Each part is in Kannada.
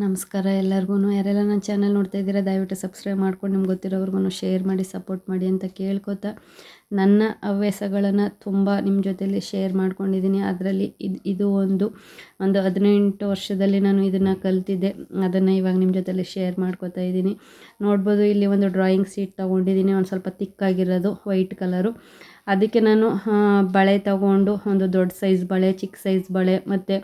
ನಮಸ್ಕಾರ ಎಲ್ಲರಿಗೂ ಯಾರೆಲ್ಲ ನನ್ನ ಚಾನಲ್ ನೋಡ್ತಾ ಇದ್ದೀರಾ, ದಯವಿಟ್ಟು ಸಬ್ಸ್ಕ್ರೈಬ್ ಮಾಡ್ಕೊಂಡು ನಿಮ್ಗೆ ಗೊತ್ತಿರೋವ್ರಿಗೂ ಶೇರ್ ಮಾಡಿ, ಸಪೋರ್ಟ್ ಮಾಡಿ ಅಂತ ಕೇಳ್ಕೊತಾ ನನ್ನ ಹವ್ಯಾಸಗಳನ್ನು ತುಂಬ ನಿಮ್ಮ ಜೊತೆಯಲ್ಲಿ ಶೇರ್ ಮಾಡ್ಕೊಂಡಿದ್ದೀನಿ. ಅದರಲ್ಲಿ ಇದು ಇದು ಒಂದು ಒಂದು ಹದಿನೆಂಟು ವರ್ಷದಲ್ಲಿ ನಾನು ಇದನ್ನು ಕಲ್ತಿದ್ದೆ. ಅದನ್ನು ಇವಾಗ ನಿಮ್ಮ ಜೊತೆಯಲ್ಲಿ ಶೇರ್ ಮಾಡ್ಕೋತಾ ಇದ್ದೀನಿ. ನೋಡ್ಬೋದು, ಇಲ್ಲಿ ಒಂದು ಡ್ರಾಯಿಂಗ್ ಸೀಟ್ ತೊಗೊಂಡಿದ್ದೀನಿ. ಒಂದು ಸ್ವಲ್ಪ ತಿಕ್ಕಾಗಿರೋದು, ವೈಟ್ ಕಲರು. ಅದಕ್ಕೆ ನಾನು ಬಳೆ ತಗೊಂಡು, ಒಂದು ದೊಡ್ಡ ಸೈಜ್ ಬಳೆ ಚಿಕ್ಕ ಸೈಜ್ ಬಳೆ, ಮತ್ತು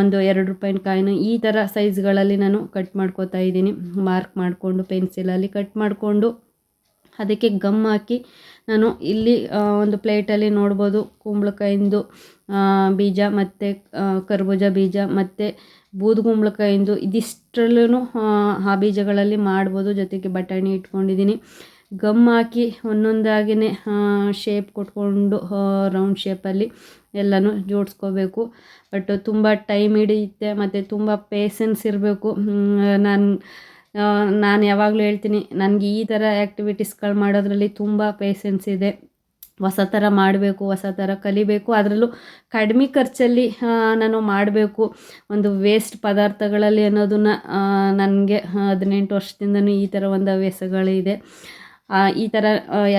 ಒಂದು ಎರಡು ರೂಪಾಯಿನ ಕಾಯಿನ ಈ ಥರ ಸೈಜ್ಗಳಲ್ಲಿ ನಾನು ಕಟ್ ಮಾಡ್ಕೋತಾ ಇದ್ದೀನಿ. ಮಾರ್ಕ್ ಮಾಡಿಕೊಂಡು ಪೆನ್ಸಿಲಲ್ಲಿ ಕಟ್ ಮಾಡಿಕೊಂಡು. ಅದಕ್ಕೆ ಗಮ್ ಹಾಕಿ ನಾನು ಇಲ್ಲಿ ಒಂದು ಪ್ಲೇಟಲ್ಲಿ ನೋಡ್ಬೋದು. ಕುಂಬಳಕಾಯಿಂದು ಬೀಜ ಮತ್ತು ಕರ್ಬೂಜ ಬೀಜ ಮತ್ತು ಬೂದುಗುಂಬಳಕಾಯಿಂದು ಇದಿಷ್ಟರಲ್ಲೂ ಆ ಬೀಜಗಳಲ್ಲಿ ಮಾಡ್ಬೋದು. ಜೊತೆಗೆ ಬಟಾಣಿ ಇಟ್ಕೊಂಡಿದ್ದೀನಿ. ಗಮ್ ಹಾಕಿ ಒಂದೊಂದಾಗಿಯೇ ಶೇಪ್ ಕೊಟ್ಕೊಂಡು ರೌಂಡ್ ಶೇಪಲ್ಲಿ ಎಲ್ಲನೂ ಜೋಡಿಸ್ಕೋಬೇಕು. ಬಟ್ ತುಂಬ ಟೈಮ್ ಹಿಡಿಯುತ್ತೆ, ಮತ್ತು ತುಂಬ ಪೇಸೆನ್ಸ್ ಇರಬೇಕು. ನಾನು ನಾನು ಯಾವಾಗಲೂ ಹೇಳ್ತೀನಿ, ನನಗೆ ಈ ಥರ ಆ್ಯಕ್ಟಿವಿಟೀಸ್ಗಳು ಮಾಡೋದ್ರಲ್ಲಿ ತುಂಬ ಪೇಸೆನ್ಸ್ ಇದೆ. ಹೊಸ ಥರ ಮಾಡಬೇಕು, ಹೊಸ ಥರ ಕಲಿಬೇಕು. ಅದರಲ್ಲೂ ಕಡಿಮೆ ಖರ್ಚಲ್ಲಿ ನಾನು ಮಾಡಬೇಕು. ಒಂದು ವೇಸ್ಟ್ ಪದಾರ್ಥಗಳಲ್ಲಿ ಅನ್ನೋದನ್ನು ನನಗೆ ಹದಿನೆಂಟು ವರ್ಷದಿಂದನೂ ಈ ಥರ ಒಂದು ಹವ್ಯಾಸಗಳಿದೆ. ಈ ಥರ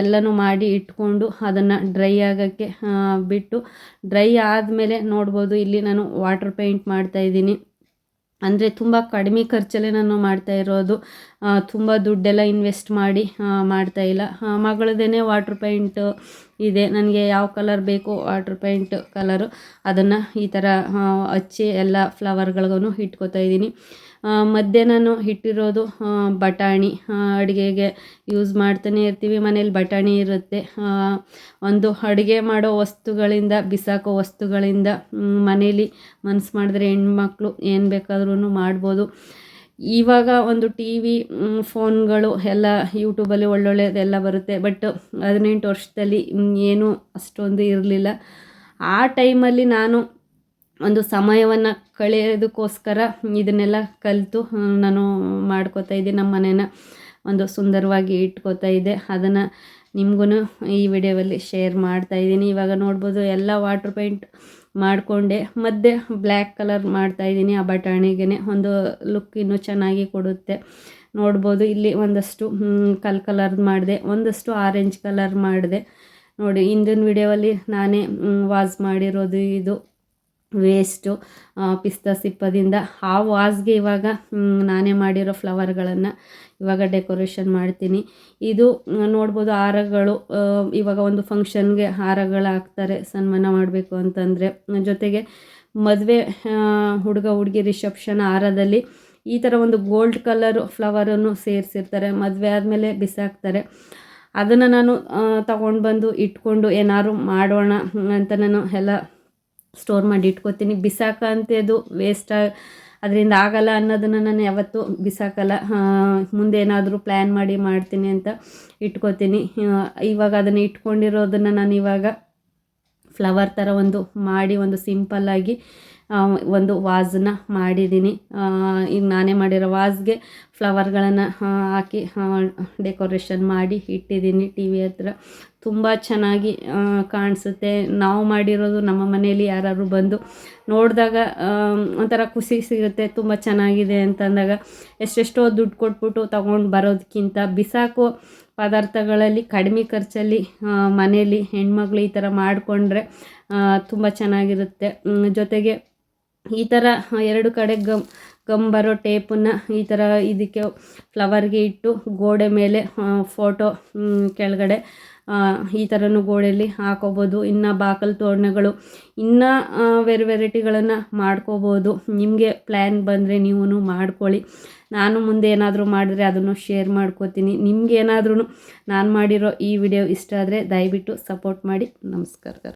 ಎಲ್ಲನೂ ಮಾಡಿ ಇಟ್ಕೊಂಡು ಅದನ್ನು ಡ್ರೈ ಆಗೋಕ್ಕೆ ಬಿಟ್ಟು ಡ್ರೈ ಆದಮೇಲೆ ನೋಡ್ಬೋದು, ಇಲ್ಲಿ ನಾನು ವಾಟರ್ ಪೇಂಟ್ ಮಾಡ್ತಾಯಿದ್ದೀನಿ ಅಂದರೆ ತುಂಬ ಕಡಿಮೆ ಖರ್ಚಲ್ಲೇ ನಾನು ಮಾಡ್ತಾ ಇರೋದು. ತುಂಬ ದುಡ್ಡೆಲ್ಲ ಇನ್ವೆಸ್ಟ್ ಮಾಡಿ ಮಾಡ್ತಾ ಇಲ್ಲ. ಮಗಳದೇ ವಾಟ್ರ್ ಪೇಂಟ್ ಇದೆ. ನನಗೆ ಯಾವ ಕಲರ್ ಬೇಕು ವಾಟ್ರ್ ಪೇಂಟ್ ಕಲರು ಅದನ್ನು ಈ ಥರ ಹಚ್ಚಿ ಎಲ್ಲ ಫ್ಲವರ್ಗಳಿಗೂ ಇಟ್ಕೋತಾ ಇದ್ದೀನಿ. ಮಧ್ಯೆ ನಾನು ಇಟ್ಟಿರೋದು ಬಟಾಣಿ. ಅಡುಗೆಗೆ ಯೂಸ್ ಮಾಡ್ತಾನೆ ಇರ್ತೀವಿ. ಮನೇಲಿ ಬಟಾಣಿ ಇರುತ್ತೆ. ಒಂದು ಅಡುಗೆ ಮಾಡೋ ವಸ್ತುಗಳಿಂದ, ಬಿಸಾಕೋ ವಸ್ತುಗಳಿಂದ ಮನೇಲಿ ಮನಸ್ಸು ಮಾಡಿದ್ರೆ ಹೆಣ್ಮಕ್ಳು ಏನು ಬೇಕಾದ್ರೂ ಮಾಡ್ಬೋದು. ಇವಾಗ ಒಂದು ಟಿ ವಿ ಫೋನ್ಗಳು ಎಲ್ಲ ಯೂಟ್ಯೂಬಲ್ಲಿ ಒಳ್ಳೊಳ್ಳೆಯದೆಲ್ಲ ಬರುತ್ತೆ. ಬಟ್ ಹದಿನೆಂಟು ವರ್ಷದಲ್ಲಿ ಏನೂ ಅಷ್ಟೊಂದು ಇರಲಿಲ್ಲ. ಆ ಟೈಮಲ್ಲಿ ನಾನು ಒಂದು ಸಮಯವನ್ನು ಕಳೆಯೋದಕ್ಕೋಸ್ಕರ ಇದನ್ನೆಲ್ಲ ಕಲಿತು ನಾನು ಮಾಡ್ಕೋತಾ ಇದ್ದೆ ನಮ್ಮ ಮನೇನ. ಒಂದು ಸುಂದರವಾಗಿ ಇಟ್ಕೋತಾ ಇದೆ. ಅದನ್ನು ನಿಮಗೂ ಈ ವಿಡಿಯೋದಲ್ಲಿ ಶೇರ್ ಮಾಡ್ತಾ ಇದ್ದೀನಿ. ಇವಾಗ ನೋಡ್ಬೋದು ಎಲ್ಲ ವಾಟ್ರ್ ಪೇಂಟ್ ಮಾಡಿಕೊಂಡೆ. ಮಧ್ಯೆ ಬ್ಲ್ಯಾಕ್ ಕಲರ್ ಮಾಡ್ತಾಯಿದ್ದೀನಿ ಆ ಬಟಾಣಿಗೆ ಒಂದು ಲುಕ್ ಇನ್ನೂ ಚೆನ್ನಾಗಿ ಕೊಡುತ್ತೆ. ನೋಡ್ಬೋದು ಇಲ್ಲಿ ಒಂದಷ್ಟು ಕಲ್ ಕಲರ್ ಮಾಡಿದೆ. ಒಂದಷ್ಟು ಆರೆಂಜ್ ಕಲರ್ ಮಾಡಿದೆ. ನೋಡಿ, ಹಿಂದಿನ ವಿಡಿಯೋವಲ್ಲಿ ನಾನೇ ವಾಸ್ ಮಾಡಿರೋದು ಇದು. ವೇಸ್ಟು ಪಿಸ್ತಾ ಸಿಪ್ಪದಿಂದ ಆ ವಾಸ್ಗೆ ಇವಾಗ ನಾನೇ ಮಾಡಿರೋ ಫ್ಲವರ್ಗಳನ್ನು ಇವಾಗ ಡೆಕೋರೇಷನ್ ಮಾಡ್ತೀನಿ. ಇದು ನೋಡ್ಬೋದು ಹಾರಗಳು ಇವಾಗ ಒಂದು ಫಂಕ್ಷನ್ಗೆ ಹಾರಗಳು ಹಾಕ್ತಾರೆ ಸನ್ಮಾನ ಮಾಡಬೇಕು ಅಂತಂದರೆ. ಜೊತೆಗೆ ಮದುವೆ ಹುಡುಗ, ಹುಡುಗಿ ರಿಸೆಪ್ಷನ್ ಹಾರದಲ್ಲಿ ಈ ಥರ ಒಂದು ಗೋಲ್ಡ್ ಕಲರು ಫ್ಲವರನ್ನು ಸೇರಿಸಿರ್ತಾರೆ. ಮದುವೆ ಆದಮೇಲೆ ಬಿಸಾಕ್ತಾರೆ. ಅದನ್ನು ನಾನು ತಗೊಂಡು ಬಂದು ಇಟ್ಕೊಂಡು ಏನಾದ್ರು ಮಾಡೋಣ ಅಂತ ನಾನು ಎಲ್ಲ ಸ್ಟೋರ್ ಮಾಡಿ ಇಟ್ಕೋತೀನಿ. ಬಿಸಾಕ ಅದು ವೇಸ್ಟ್ ಅದರಿಂದ ಆಗಲ್ಲ ಅನ್ನೋದನ್ನು ನಾನು ಯಾವತ್ತೂ ಬಿಸಾಕಲ್ಲ. ಮುಂದೆ ಏನಾದರೂ ಪ್ಲ್ಯಾನ್ ಮಾಡಿ ಮಾಡ್ತೀನಿ ಅಂತ ಇಟ್ಕೋತೀನಿ. ಇವಾಗ ಅದನ್ನು ಇಟ್ಕೊಂಡಿರೋದನ್ನು ನಾನು ಇವಾಗ ಫ್ಲವರ್ ಥರ ಒಂದು ಮಾಡಿ ಒಂದು ಸಿಂಪಲ್ಲಾಗಿ ಒಂದು ವಾಸನ್ನ ಮಾಡಿದ್ದೀನಿ. ಈಗ ನಾನೇ ಮಾಡಿರೋ ವಾಸ್ಗೆ ಫ್ಲವರ್ಗಳನ್ನು ಹಾಕಿ ಡೆಕೋರೇಷನ್ ಮಾಡಿ ಇಟ್ಟಿದ್ದೀನಿ. ಟಿ ವಿ ಹತ್ರ ತುಂಬ ಚೆನ್ನಾಗಿ ಕಾಣಿಸುತ್ತೆ. ನಾವು ಮಾಡಿರೋದು ನಮ್ಮ ಮನೆಯಲ್ಲಿ ಯಾರಾದ್ರು ಬಂದು ನೋಡಿದಾಗ ಒಂಥರ ಖುಷಿ ಸಿಗುತ್ತೆ. ತುಂಬ ಚೆನ್ನಾಗಿದೆ ಅಂತಂದಾಗ ಎಷ್ಟೆಷ್ಟೋ ದುಡ್ಡು ಕೊಟ್ಬಿಟ್ಟು ತೊಗೊಂಡು ಬರೋದಕ್ಕಿಂತ ಬಿಸಾಕೋ ಪದಾರ್ಥಗಳಲ್ಲಿ, ಕಡಿಮೆ ಖರ್ಚಲ್ಲಿ ಮನೆಯಲ್ಲಿ ಹೆಣ್ಮಕ್ಳು ಈ ಥರ ಮಾಡಿಕೊಂಡ್ರೆ ತುಂಬ ಚೆನ್ನಾಗಿರುತ್ತೆ. ಜೊತೆಗೆ ಈ ಥರ ಎರಡು ಕಡೆ ಗಮ್ ಗಮ್ ಬರೋ ಟೇಪನ್ನು ಈ ಥರ ಇದಕ್ಕೆ ಫ್ಲವರ್ಗೆ ಇಟ್ಟು ಗೋಡೆ ಮೇಲೆ ಫೋಟೋ ಕೆಳಗಡೆ ಈ ಥರನೂ ಗೋಡೆಯಲ್ಲಿ ಹಾಕೋಬೋದು. ಇನ್ನು ಬಾಕಲ್ ತೋರಣಗಳು, ಇನ್ನೂ ವೆರ್ ವೆರೈಟಿಗಳನ್ನು ಮಾಡ್ಕೋಬೋದು. ನಿಮಗೆ ಪ್ಲ್ಯಾನ್ ಬಂದರೆ ನೀವು ಮಾಡ್ಕೊಳ್ಳಿ. ನಾನು ಮುಂದೆ ಏನಾದರೂ ಮಾಡಿದ್ರೆ ಅದನ್ನು ಶೇರ್ ಮಾಡ್ಕೋತೀನಿ. ನಿಮ್ಗೆ ಏನಾದ್ರೂ ನಾನು ಮಾಡಿರೋ ಈ ವಿಡಿಯೋ ಇಷ್ಟ ಆದರೆ ದಯವಿಟ್ಟು ಸಪೋರ್ಟ್ ಮಾಡಿ. ನಮಸ್ಕಾರ.